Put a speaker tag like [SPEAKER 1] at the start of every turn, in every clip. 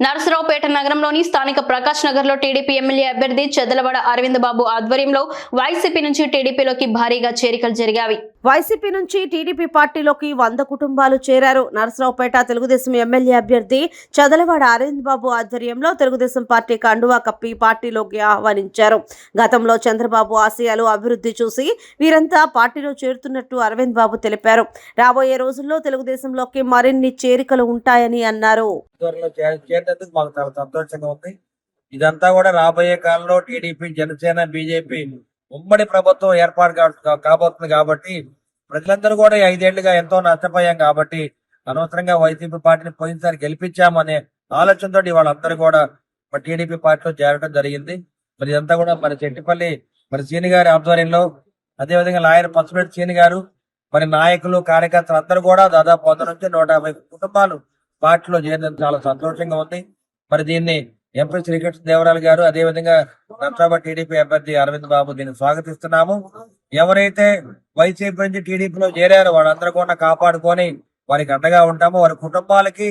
[SPEAKER 1] నరసరావుపేట నగరంలోని స్థానిక ప్రకాష్ నగర్లో టీడీపీ ఎమ్మెల్యే అభ్యర్థి చెదలవాడ అరవింద్ బాబు ఆధ్వర్యంలో వైసీపీ నుంచి టీడీపీలోకి భారీగా చేరికలు జరిగావి
[SPEAKER 2] వైసీపీ నుంచి టీడీపీ పార్టీలోకి వంద కుటుంబాలు చేరారు. నరసరావుపేట తెలుగుదేశం ఎమ్మెల్యే అభ్యర్థి చదలవాడ అరవింద్ బాబు ఆధ్వర్యంలో తెలుగుదేశం పార్టీ కండువా కప్పి పార్టీలోకి ఆహ్వానించారు. గతంలో చంద్రబాబు ఆశయాలు అభివృద్ధి చూసి వీరంతా పార్టీలో చేరుతున్నట్టు అరవింద్ బాబు తెలిపారు. రాబోయే రోజుల్లో తెలుగుదేశంలోకి మరిన్ని చేరికలు ఉంటాయని అన్నారు.
[SPEAKER 3] ఇదంతా కూడా రాబోయే కాలంలో టీడీపీ జనసేన బీజేపీ ఉమ్మడి ప్రభుత్వం ఏర్పాటు కాబోతుంది కాబట్టి ప్రజలందరూ కూడా ఐదేళ్ళుగా ఎంతో నష్టపోయాం కాబట్టి అనవసరంగా వైసీపీ పార్టీని పోయినసారి గెలిపించామనే ఆలోచనతో వాళ్ళందరూ కూడా మరి టీడీపీ పార్టీలో చేరడం జరిగింది. మరి ఇదంతా కూడా మరి చెట్టిపల్లి మరి సీని గారి ఆధ్వర్యంలో. అదేవిధంగా లాయర్ పసుపెట్టి సీని గారు మరి నాయకులు కార్యకర్తలు అందరూ కూడా దాదాపు వంద నుంచి నూట యాభై కుటుంబాలు పార్టీలో చేరడం చాలా సంతోషంగా ఉంది. మరి దీన్ని ఎంపీ శ్రీకృష్ణ దేవరాలు గారు అదే విధంగా టీడీపీ అభ్యర్థి అరవింద్ బాబు దీన్ని స్వాగతిస్తున్నాము. ఎవరైతే వైసీపీ నుంచి టీడీపీలో చేరారో వాళ్ళందరూ కూడా కాపాడుకొని వారికి అండగా ఉంటాము. వారి కుటుంబాలకి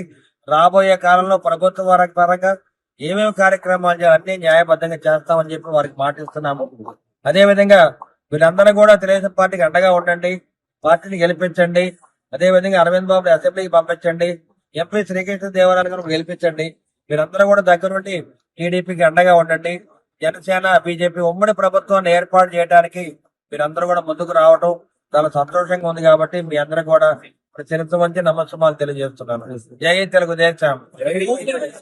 [SPEAKER 3] రాబోయే కాలంలో ప్రభుత్వ పరంగా ఏమేమి కార్యక్రమాలు అన్ని న్యాయబద్ధంగా చేస్తామని చెప్పి వారికి మాటిస్తున్నాము. అదే విధంగా వీళ్ళందరూ కూడా తెలుగుదేశం పార్టీకి అండగా ఉండండి. పార్టీని గెలిపించండి. అదే విధంగా అరవింద్ బాబు అసెంబ్లీకి పంపించండి. ఎంపీ శ్రీకృష్ణ దేవరాయలు గారు గెలిపించండి. మీరందరూ కూడా దగ్గర నుండి టీడీపీకి అండగా ఉండండి. జనసేన బీజేపీ ఉమ్మడి ప్రభుత్వాన్ని ఏర్పాటు చేయడానికి మీరందరూ కూడా ముందుకు రావటం చాలా సంతోషంగా ఉంది కాబట్టి మీ అందరూ కూడా చరిత్ర మంచి తెలియజేస్తున్నాను. జై తెలుగుదేశం.